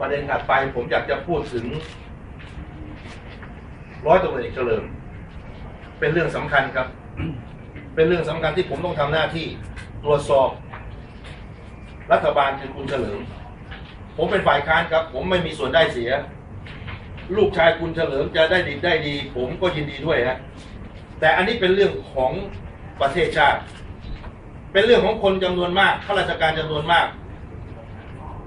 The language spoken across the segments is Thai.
ประเด็นถัดไปผมอยากจะพูดถึง ร้อยตำรวจเอกเฉลิม เป็นเรื่องสำคัญครับ เป็นเรื่องสำคัญที่ผมต้องทำหน้าที่ตรวจสอบ รัฐบาลคือคุณเฉลิม ผมเป็นฝ่ายค้านครับ ผมไม่มีส่วนได้เสีย ลูกชายคุณเฉลิมจะได้ดีได้ดี ผมก็ยินดีด้วยฮะแต่อันนี้เป็นเรื่องของประเทศชาติ เป็นเรื่องของคนจำนวนมากข้าราชการจำนวนมาก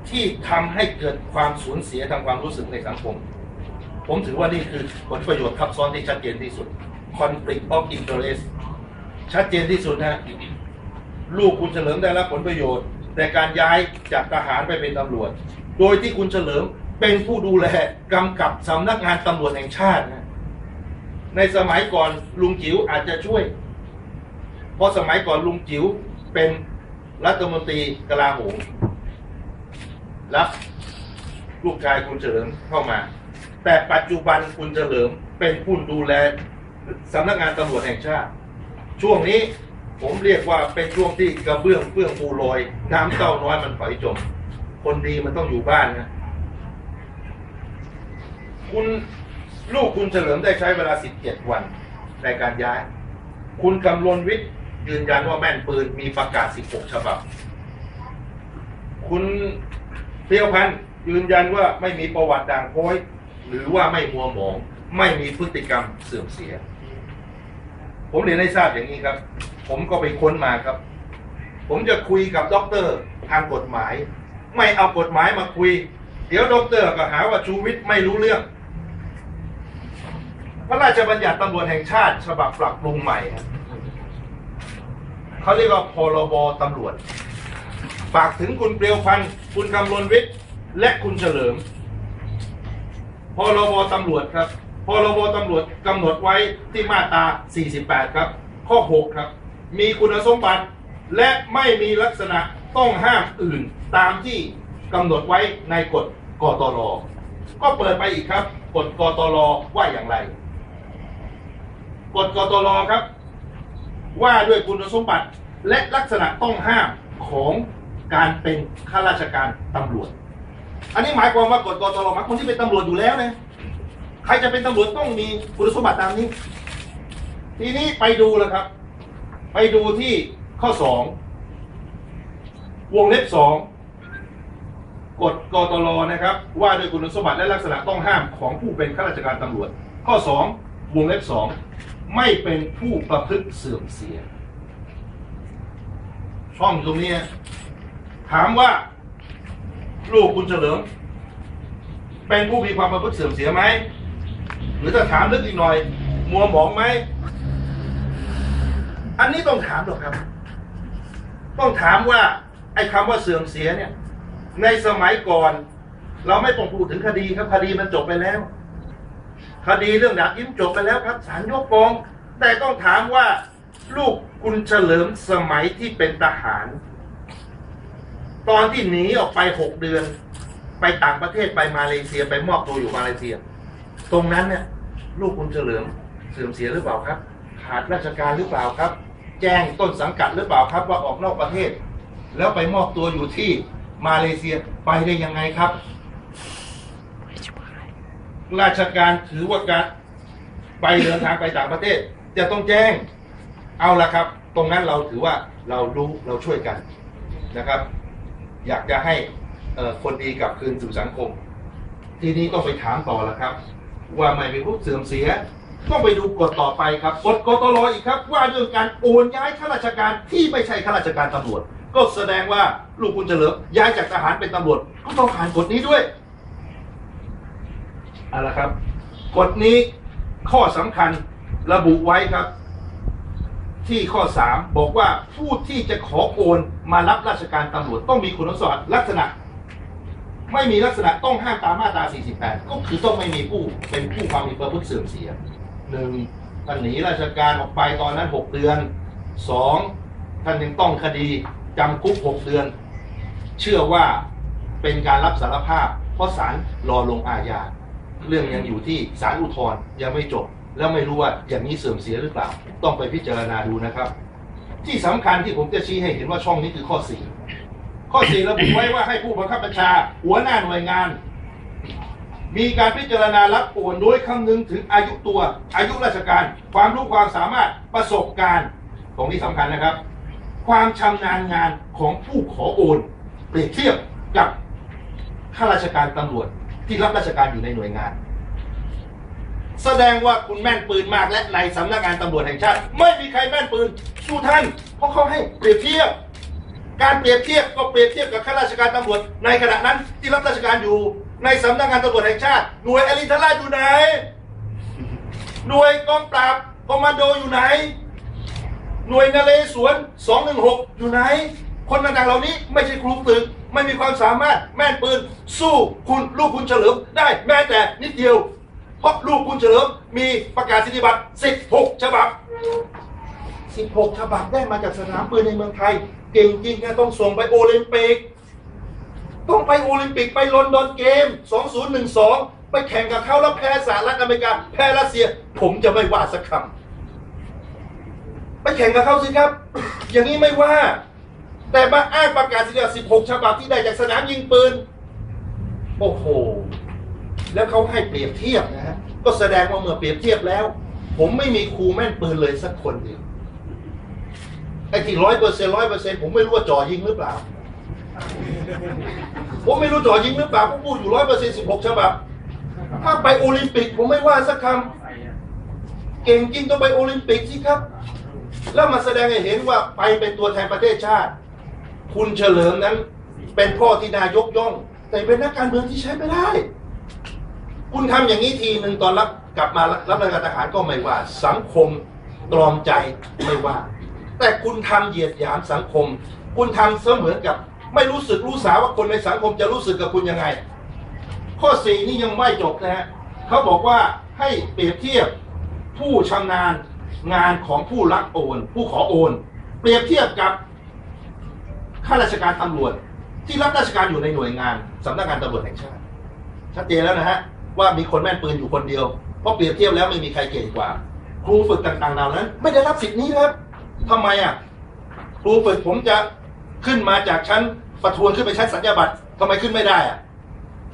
ที่ทำให้เกิดความสูญเสียทางความรู้สึกในสังคม ผมถือว่านี่คือผลประโยชน์ทับซ้อนที่ชัดเจนที่สุด conflict of interest ชัดเจนที่สุดนะลูกคุณเฉลิมได้รับผลประโยชน์ในการย้ายจากทหารไปเป็นตำรวจ โดยที่คุณเฉลิมเป็นผู้ดูแลกำกับสำนักงานตำรวจแห่งชาตินะในสมัยก่อนลุงจิ๋วอาจจะช่วย เพราะสมัยก่อนลุงจิ๋วเป็นรัฐมนตรีกลาโหม รับลูกชายคุณเฉลิมเข้ามา แต่ปัจจุบันคุณเฉลิมเป็นผู้ดูแลสำนักงานตำรวจแห่งชาติ ช่วงนี้ผมเรียกว่าเป็นช่วงที่กระเบื้องเปื้องปูโรยน้ำเต้าน้อยมันปล่อยจม คนดีมันต้องอยู่บ้านนะคุณลูกคุณเฉลิมได้ใช้เวลา 17 วันในการย้าย คุณกำลนวิทย์ยืนยันว่าแม่นปืนมีประกาศ 16 ฉบับ คุณ เพียวพันธ์ยืนยันว่าไม่มีประวัติด่างโพ้ยหรือว่าไม่มัวหมอง ไม่มีพฤติกรรมเสื่อมเสีย ผมเรียนให้ทราบอย่างนี้ครับ ผมก็ไปค้นมาครับ ผมจะคุยกับด็อกเตอร์ทางกฎหมาย ไม่เอากฎหมายมาคุย เดี๋ยวด็อกเตอร์ก็หาว่าชูวิทย์ไม่รู้เรื่อง พระราชบัญญัติตำรวจแห่งชาติ ฉบับปรับปรุงใหม่ เขาเรียกว่าพรบตำรวจ ฝากถึงคุณเปรียวพันธ์คุณกำลนวิทย์ และคุณเฉลิมพรบตำรวจครับพรบตำรวจกำหนดไว้ที่มาตรา 48 ครับ ข้อ 6 ครับ มีคุณสมบัติ และไม่มีลักษณะต้องห้ามอื่นตามที่กำหนดไว้ในกฎกตรก็เปิดไปอีกครับ กฎกตรว่าอย่างไร กฎกตรครับ ว่าด้วยคุณสมบัติและลักษณะต้องห้ามของ การเป็นข้าราชการตำรวจ อันนี้หมายความว่ากฎกตรมาคนที่เป็นตำรวจอยู่แล้วนะใครจะเป็นตำรวจต้องมีคุณสมบัติตามนี้ ทีนี้ไปดูแล้วครับ ไปดูที่ข้อสองวงเล็บสองกฎกตรนะครับ ว่าด้วยคุณสมบัติและลักษณะต้องห้ามของผู้เป็นข้าราชการตำรวจ ข้อสองวงเล็บสองไม่เป็นผู้ประพฤติเสื่อมเสีย ช่องตรงนี้ ถามว่า ลูกคุณเฉลิม เป็นผู้มีความประพฤติเสื่อมเสียไหม หรือถ้าถามลึกอีกหน่อย มัวหมองไหม อันนี้ต้องถามหรอกครับ ต้องถามว่า ไอ้คำว่าเสื่อมเสียเนี่ย ในสมัยก่อน เราไม่ต้องพูดถึงคดีครับ คดีมันจบไปแล้ว คดีเรื่องดาบยิ้มจบไปแล้วครับศาลยกฟ้อง แต่ต้องถามว่า ลูกคุณเฉลิมสมัยที่เป็นทหาร ตอนที่หนีออกไปหกเดือน ไปต่างประเทศไปมาเลเซียไปมอบตัวอยู่มาเลเซีย ตรงนั้นเนี่ยลูกคุณเฉลิมเสื่อมเสียหรือเปล่าครับ ขาดราชการหรือเปล่าครับ แจ้งต้นสังกัดหรือเปล่าครับ ว่าออกนอกประเทศ แล้วไปมอบตัวอยู่ที่มาเลเซียไปได้ยังไงครับ ราชการถือว่าการไปเดินทางไปต่างประเทศ จะต้องแจ้งเอาละครับ ตรงนั้นเราถือว่าเรารู้เราช่วยกันนะครับ อยากจะให้คนดีกลับคืนสู่สังคม ทีนี้ต้องไปถามต่อแล้วครับ ว่าไม่มีผู้เสื่อมเสีย ต้องไปดูกฎต่อไปครับกฎกตรอีกครับ ว่าเรื่องการโอนย้ายข้าราชการที่ไม่ใช่ข้าราชการตำรวจ ก็แสดงว่าลูกคุณเฉลิมย้ายจากทหารเป็นตำรวจ ก็ต้องผ่านกฎนี้ด้วยเอาละครับกฎนี้ข้อสำคัญระบุไว้ครับ ที่ข้อ 3 บอกว่าผู้ที่จะขอโอนมารับราชการตำรวจต้องมีคุณสมบัติลักษณะ ไม่มีลักษณะต้องห้ามตามมาตรา 48 ก็คือต้องไม่มีผู้เป็นผู้ความมีประพฤติเสื่อมเสียหนึ่งท่านหนีราชการออกไปตอนนั้น 6 เดือนสองท่านยังต้องคดีจำคุก 6 เดือน เชื่อว่าเป็นการรับสารภาพ เพราะศาลรอลงอาญาเรื่องยังอยู่ที่ศาลอุทธรณ์ยังไม่จบ แล้วไม่รู้ว่าอย่างนี้เสื่อมเสียหรือเปล่า ต้องไปพิจารณาดูนะครับ ที่สำคัญที่ผมจะชี้ให้เห็นว่าช่องนี้คือข้อ4ข้อ4ระบุไว้ว่าให้ผู้บังคับบัญชา หัวหน้าหน่วยงาน มีการพิจารณารับโอนโดยคำนึงถึงอายุตัว อายุราชการ ความรู้ความสามารถประสบการณ์ตรงนี้สำคัญนะครับ ความชำนาญงานของผู้ขอโอนเปรียบเทียบกับข้าราชการตำรวจที่รับราชการอยู่ในหน่วยงาน แสดงว่าคุณแม่นปืนมากและในสำนักงานตำรวจแห่งชาติ ไม่มีใครแม่นปืนสู้ท่าน เพราะเขาให้เปรียบเทียบ การเปรียบเทียบก็เปรียบเทียบกับข้าราชการตำรวจในขณะนั้นที่รับราชการอยู่ในสำนักงานตำรวจแห่งชาติ หน่วยอรินทราชอยู่ไหน หน่วยกองปราบคอมมานโดอยู่ไหน หน่วยนเรศวร216 อยู่ไหน คนต่างๆเหล่านี้ไม่ใช่ครูฝึกไม่มีความสามารถแม่นปืน สู้คุณลูกคุณเฉลิมได้แม้แต่นิดเดียว เพราะลูกคุณเฉลิมมีประกาศสิทธิบัตร 16 ฉบับ 16 ฉบับได้มาจากสนามปืนในเมืองไทย เก่งจริงนะต้องส่งไปโอลิมปิก ต้องไปโอลิมปิกไปลอนดอนเกม 2012 ไปแข่งกับเขาแล้วแพ้สหรัฐอเมริกา แพ้รัสเซีย ผมจะไม่ว่าสักคำไปแข่งกับเขาสิครับ อย่างนี้ไม่ว่า แต่มาอ้างประกาศสิทธิบัตร 16 ฉบับที่ได้จากสนามยิงปืน โอ้โห แล้วเขาให้เปรียบเทียบนะฮะก็แสดงว่าเมื่อเปรียบเทียบแล้ว ผมไม่มีครูแม่นปืนเลยสักคนเดียวไอ้ที่ร้อยเปอร์เซ็นร้อยเปอร์เซ็นผมไม่รู้ว่าจ่อยิงหรือเปล่า ผมไม่รู้จ่อยิงหรือเปล่าผมพูดอยู่ร้อยเปอร์เซ็นสิบหกฉบับถ้าไปโอลิมปิก ผมไม่ว่าสักคำเก่งจริงต้องไปโอลิมปิกสิครับ แล้วมาแสดงให้เห็นว่าไปเป็นตัวแทนประเทศชาติ คุณเฉลิมนั้น เป็นพ่อที่นายกย่อง แต่เป็นนักการเมืองที่ใช้ไม่ได้ คุณทำอย่างนี้ทีหนึ่งตอนรับกลับมารับราชการทหารก็ไม่ว่า สังคมตรอมใจไม่ว่า แต่คุณทำเหยียดหยามสังคม คุณทำเสมือนกับ ไม่รู้สึกรู้สาว่าคนในสังคมจะรู้สึกกับคุณยังไง ข้อสี่นี่ยังไม่จบนะฮะเขาบอกว่าให้เปรียบเทียบผู้ชำนาญงานของผู้รับโอน ผู้ขอโอน เปรียบเทียบกับข้าราชการตำรวจ ที่รับราชการอยู่ในหน่วยงานสำนักงานตำรวจแห่งชาติชัดเจนแล้วนะฮะ ว่ามีคนแม่นปืนอยู่คนเดียว เพราะเปรียบเทียบแล้วไม่มีใครเก่งกว่า ครูฝึกต่างๆเหล่านั้น ไม่ได้รับสิทธิ์นี้ครับทำไมอะ ครูฝึกผมจะขึ้นมาจากชั้นประทวนขึ้นไปชั้นสัญญาบัตรทำไมขึ้นไม่ได้อะ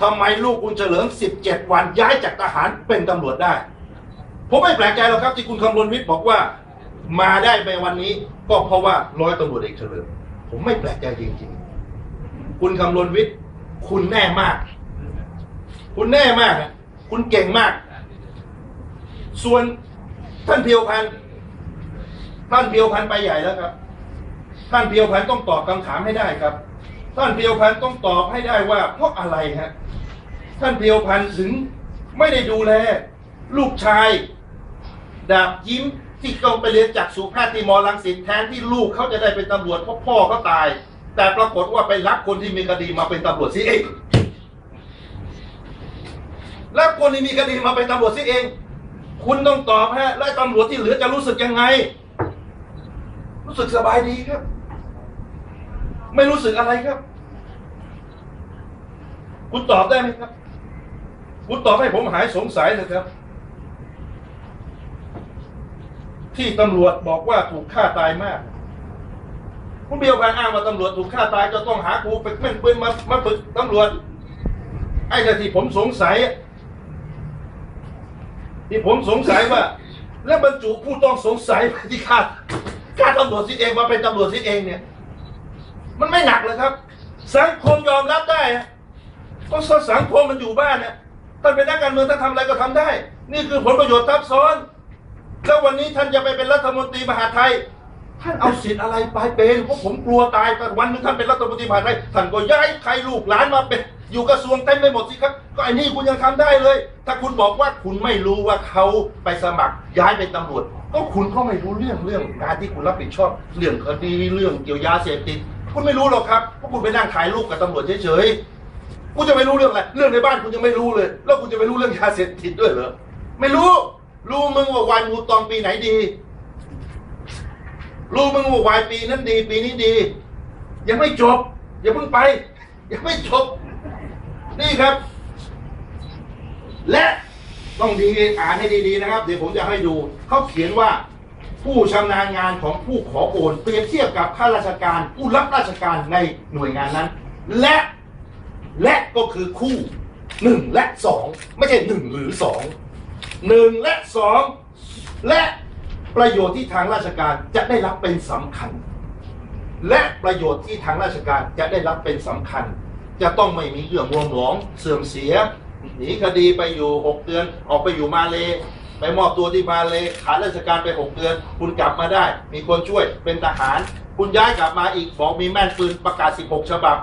ทำไมลูกคุณเฉลิม17วันย้ายจากทหารเป็นตำรวจได้ ผมไม่แปลกใจหรอกครับที่คุณคำรณวิทย์บอกว่า มาได้ในวันนี้ ก็เพราะว่าร้อยตำรวจเอกเฉลิม ผมไม่แปลกใจจริงๆ คุณคำรณวิทย์คุณแน่มาก คุณแน่มากอะคุณเก่งมาก ส่วนท่านเพียวพันท่านเพียวพันไปใหญ่แล้วครับ ท่านเพียวพันต้องตอบคำถามให้ได้ครับ ท่านเพียวพันต้องตอบให้ได้ว่าเพราะอะไรฮะท่านเพียวพันถึงไม่ได้ดูแล ลูกชาย ดาบยิ้มที่ต้องไปเรียนจากสุภาพที่มอลังสิตแทนที่ลูกเขาจะได้เป็นตำรวจเพราะพ่อเขาตาย แต่ปรากฏว่าไปรับคนที่มีคดีมาเป็นตำรวจซิเอง รับคนที่มีคดีมาเป็นตำรวจซิเอง คุณต้องตอบฮะและตำรวจที่เหลือจะรู้สึกยังไง รู้สึกสบายดีครับ ไม่รู้สึกอะไรครับ คุณตอบได้ไหมครับ คุณตอบให้ผมหายสงสัยเลยครับ ที่ตำรวจบอกว่าถูกฆ่าตายมากคุณเบียวกันอ้างว่าตำรวจถูกฆ่าตายจะต้องหาครูฝึกแม่นปืนมามาฝึกตำรวจไอ้แต่ที่ผมสงสัย ที่ผมสงสัยว่า แล้วบรรจุผู้ต้องสงสัยที่ฆ่าฆ่าตำรวจสิเองมาเป็นตำรวจสิเองเนี่ย มันไม่หนักเลยครับ สังคมยอมรับได้ก็สังคมมันอยู่บ้านเนี่ยท่านเป็นนักการเมืองท่านทำอะไรก็ทำได้ นี่คือผลประโยชน์ทับซ้อน แล้ววันนี้ท่านจะไปเป็นรัฐมนตรีมหาไทย ท่านเอาสิทธิ์อะไรไปเป็นเพราะผมกลัวตายแต่วันหนึงท่านเป็นรัฐมนตรีมหาไทยท่านก็ย้ายใครลูกหลานมาเป็น อยู่กระทรวงเต็มไปหมดสิครับ ก็ไอ้นี่คุณยังทำได้เลย ถ้าคุณบอกว่าคุณไม่รู้ว่าเขาไปสมัครย้ายเป็นตำรวจ ก็คุณก็ไม่รู้เรื่องเรื่องงานที่คุณรับผิดชอบ เรื่องคดีเรื่องเกี่ยวยาเสพติดคุณไม่รู้หรอกครับเพราะคุณไปนั่งถ่ายรูปกับตำรวจเฉยๆคุณจะไม่รู้เรื่องอะไรเรื่องในบ้านคุณยังไม่รู้เลย แล้วคุณจะไม่รู้เรื่องยาเสพติดด้วยเหรอไม่รู้ รู้มึงว่าวายมูตองปีไหนดี รู้มึงว่าวายปีนั้นดี ปีนี้ดี ยังไม่จบอย่าเพิ่งไปยังไม่จบ นี่ครับ และต้องดีอ่านให้ดีๆนะครับ เดี๋ยวผมจะให้ดู เขาเขียนว่าผู้ชำนาญงานของผู้ขอโอนเปรียบเทียบกับข้าราชการ ผู้รับราชการในหน่วยงานนั้น และและก็คือคู่หนึ่งและสองไม่ใช่หนึ่งหรือสองหนึ่งและสองและประโยชน์ที่ทางราชการจะได้รับเป็นสำคัญ และประโยชน์ที่ทางราชการจะได้รับเป็นสำคัญ จะต้องไม่มีเรื่องมัวหมองเสื่อมเสีย หนีคดีไปอยู่หกเดือน ออกไปอยู่มาเล ไปมอบตัวที่มาเลขาดราชการไปหกเดือน คุณกลับมาได้ มีคนช่วยเป็นทหาร คุณย้ายกลับมาอีกบอกมีแม่นปืนประกาศ 16 ฉบับ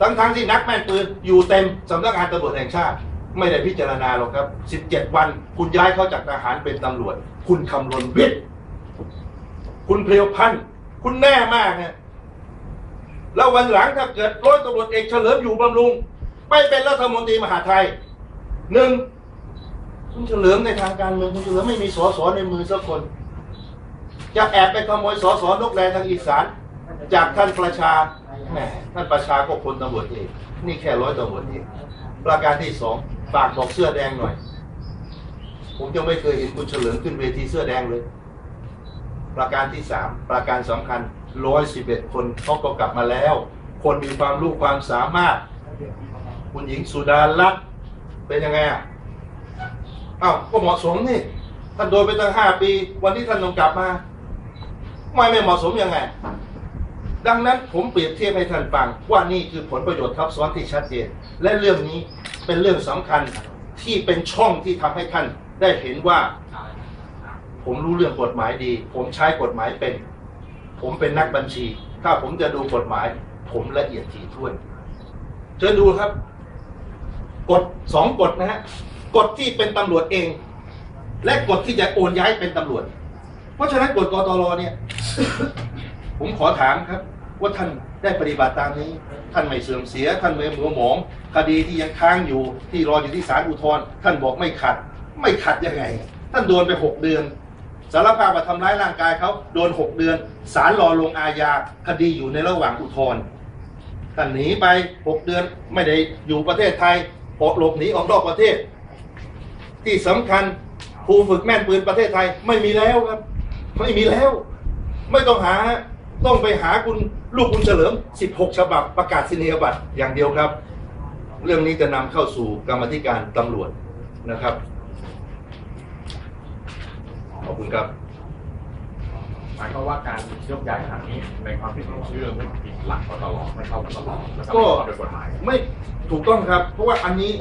ทั้งทั้งๆที่นักแม่นปืนอยู่เต็มสำนักงานตำรวจแห่งชาติ ไม่ได้พิจารณาหรอกครับ 17 วัน คุณย้ายเขาจากทหารเป็นตำรวจ คุณคำรณวิทย์คุณเพลียวพันธ์คุณแน่มากนะ แล้ววันหลังถ้าเกิดร้อยตำรวจเอกเฉลิมอยู่บำรุงไปเป็นรัฐมนตรีมหาไทยหนึ่งคุณเฉลิมในทางการเมืองคุณเฉลิมไม่มีสอสอในมือสักคน จะแอบไปขโมยสอสอนกแรทางอีสานจากท่านประชาแหมท่านประชาก็คนตำรวจเองนี่แค่ร้อยตำรวจเองประการที่สองฝากบอกเสื้อแดงหน่อย ผมยังไม่เคยเห็นคุณเฉลิมขึ้นเวทีเสื้อแดงเลย ประการที่สามประการสำคัญ ร้อยสิบเอ็ดคนเขาก็กลับมาแล้ว คนมีความรู้ความสามารถ คุณหญิงสุดารัตน์เป็นยังไงอะอ้าวก็เหมาะสมนี่ท่านโดนไปตั้งห้าปี วันที่ท่านต้องกลับมาไม่ไม่เหมาะสมยังไง ดังนั้นผมเปรียบเทียบให้ท่านฟังว่านี่คือผลประโยชน์ทับซ้อนที่ชัดเจน และเรื่องนี้เป็นเรื่องสำคัญที่เป็นช่องที่ทำให้ท่านได้เห็นว่า ผมรู้เรื่องกฎหมายดี ผมใช้กฎหมายเป็น ผมเป็นนักบัญชี ถ้าผมจะดูกฎหมาย ผมละเอียดถี่ถ้วนเชิญดูครับ กฎสองกฎนะฮะกฎที่เป็นตำรวจเอง และกฎที่จะโอนย้ายเป็นตำรวจ เพราะฉะนั้นกฎกตรเนี่ย ผมขอถามครับ ว่าท่านได้ปฏิบัติตามนี้ ท่านไม่เสื่อมเสีย ท่านไม่หมัวหมอง คดีที่ยังค้างอยู่ที่รออยู่ที่ศาลอุทธรณ์ท่านบอกไม่ขัด ไม่ขัดยังไง ท่านโดนไปหกเดือน สารภาพว่าทำร้ายร่างกายเขาโดนหกเดือนศาลรอลงอาญาคดีอยู่ในระหว่างอุทธรณ์ท่านหนีไปหกเดือนไม่ได้อยู่ประเทศไทยออกหลบหนีออกนอกประเทศ ที่สำคัญครูฝึกแม่นปืนประเทศไทยไม่มีแล้วครับ ไม่มีแล้ว ไม่ต้องหาต้องไปหาคุณลูกคุณเฉลิม 16 ฉบับประกาศนียบัตรอย่างเดียวครับ เรื่องนี้จะนำเข้าสู่กรรมธิการตำรวจนะครับ ขอบคุณครับหมายความว่าการยกย้ายครั้งนี้ในความผิดของชื่อไม่ผิดหลักกตลอดไม่เข้ากตลอดแล้วก็ก็ไม่เข้าโดยกฎหมายไม่ถูกต้องครับ เพราะว่าอันนี้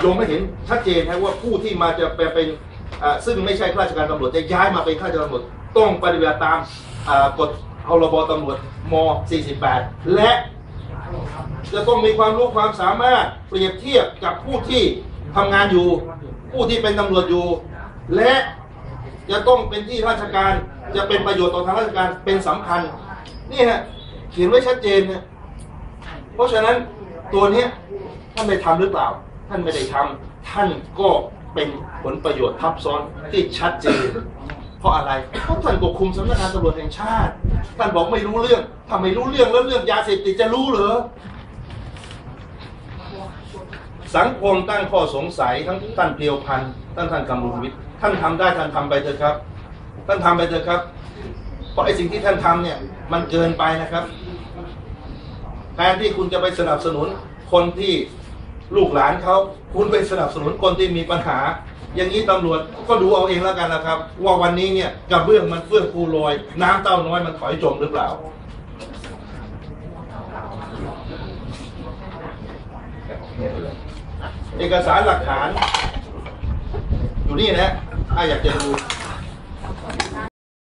โยมไม่เห็นชัดเจนนะว่าผู้ที่มาจะเป็นเป็นอ่าซึ่งไม่ใช่ข้าราชการตำรวจจะย้ายมาเป็นข้าราชการตำรวจต้องปฏิบัติตามอ่ากฎพรบตำรวจม 48 และจะต้องมีความรู้ความสามารถเปรียบเทียบกับผู้ที่ทำงานอยู่ ผู้ที่เป็นตำรวจอยู่ และ จะต้องเป็นที่ราชการจะเป็นประโยชน์ต่อทางราชการเป็นสำคัญนี่ฮะเขียนไว้ชัดเจนเนี่ยเพราะฉะนั้นตัวเนี้ยท่านได้ทำหรือเปล่า ท่านไม่ได้ทำท่านก็เป็นผลประโยชน์ทับซ้อนที่ชัดเจน เพราะอะไรเพราะท่านก็คุมสำนักงานตำรวจแห่งชาติ ท่านบอกไม่รู้เรื่องถ้าไม่รู้เรื่องแล้วเรื่องยาเสพติดจะรู้เหรอสังคมตั้งข้อสงสัยทั้งท่านเพียวพันธ์ท่านท่านกำลุนวิทย์ ท่านทำได้ท่านทำไปเถอะครับ ท่านทำไปเถอะครับเพราะไอ้สิ่งที่ท่านทำเนี่ย มันเกินไปนะครับแทนที่คุณจะไปสนับสนุนคนที่ลูกหลานเขาคุณไปสนับสนุนคนที่มีปัญหา อย่างนี้ตำรวจก็ดูเอาเองแล้วกันนะครับ ว่าวันนี้เนี่ยกระเบื้องมันเฟื่องฟูลอย น้ำเต้าน้อยมันถอยจมหรือเปล่าเอกสารหลักฐาน อยู่นี่นะถ้าอยากจะดู